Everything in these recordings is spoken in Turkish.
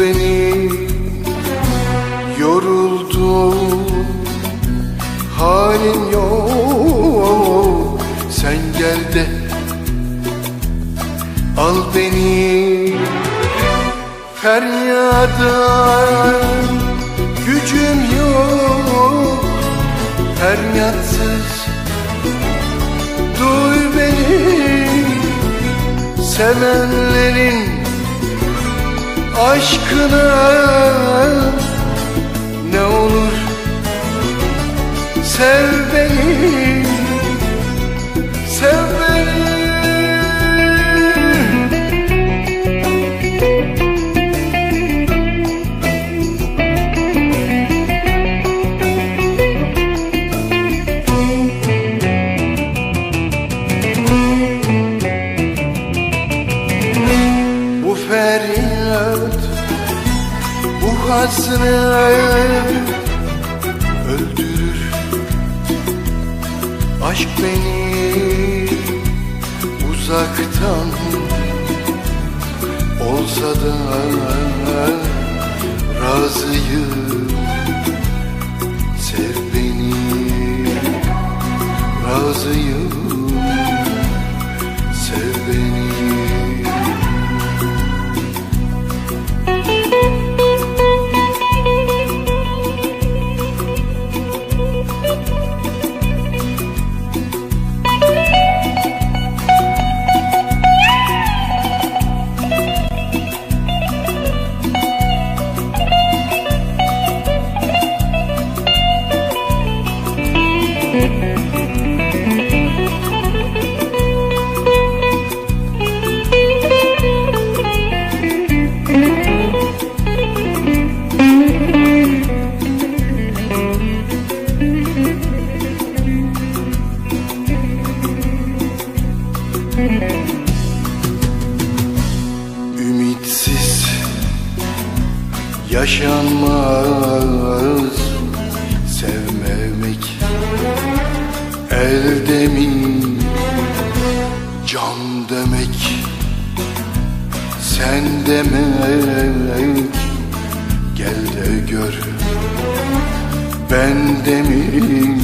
beni. Yoruldum. Halim yok. Sen gel de al beni. Feryada gücüm yok. Feryatsız duy beni. Sevenlerin aşkına ne olur Sev beni Sev feryat Bu hasret Öldürür. Aşk beni Uzaktan Olsa da Razıyım Ümitsiz yaşanmaz Sevmemek elde mi can demek Sen demek gel de gör Ben de mi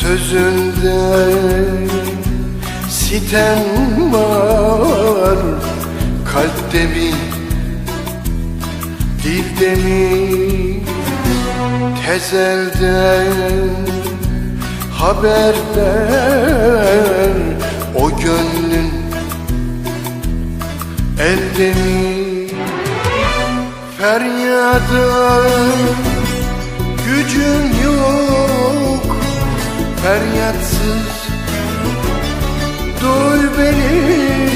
sözünde sitem var. Kalpte mi dilde mi tezelden haber ver O gönlün elde mi feryada gücüm yok. Feryatsız Duy beni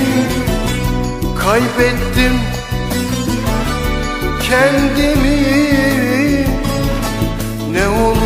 Kaybettim Kendimi. Ne olur